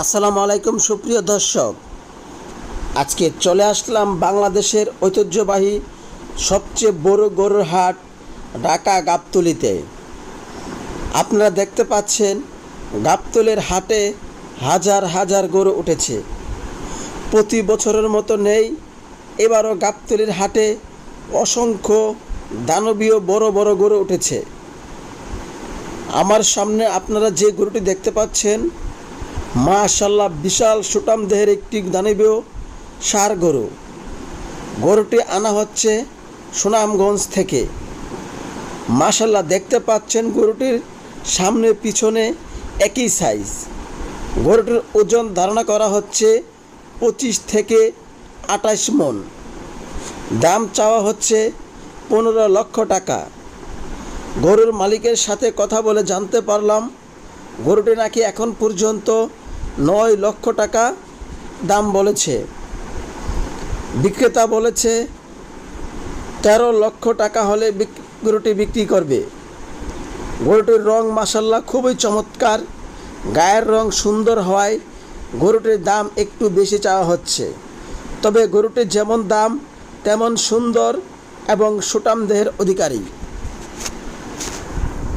আসসালামু আলাইকুম, সুপ্রিয় দর্শক। আজকে চলে আসলাম বাংলাদেশের ঐতিহ্যবাহী সবচেয়ে বড় গরুর হাট, ঢাকা গাবতলিতে। আপনারা দেখতে পাচ্ছেন, গাবতলের হাটে হাজার হাজার গরু উঠেছে। প্রতি বছরের মতো নেই, এবারও গাবতলির হাটে অসংখ্য দানবীয় বড় বড় গরু উঠেছে। আমার সামনে আপনারা যে গরুটি দেখতে পাচ্ছেন মাশাল্লাহ, বিশাল সুটাম দেহের একটি দানবীয় সার গরু। গরুটি আনা হচ্ছে সুনামগঞ্জ থেকে। মাশাল্লাহ, দেখতে পাচ্ছেন গরুটির সামনে পিছনে একই সাইজ। গরুটির ওজন ধারণা করা হচ্ছে পঁচিশ থেকে আঠাশ মন। দাম চাওয়া হচ্ছে পনেরো লক্ষ টাকা। গরুর মালিকের সাথে কথা বলে জানতে পারলাম গরুটি নাকি এখন পর্যন্ত নয় লক্ষ টাকা দাম বলেছে। বিক্রেতা বলেছে, তেরো লক্ষ টাকা হলে গরুটি বিক্রি করবে। গরুটির রং মাসাল্লাহ খুবই চমৎকার। গায়ের রং সুন্দর হওয়ায় গরুটির দাম একটু বেশি চাওয়া হচ্ছে। তবে গরুটির যেমন দাম তেমন সুন্দর এবং সুটাম দেহের অধিকারী।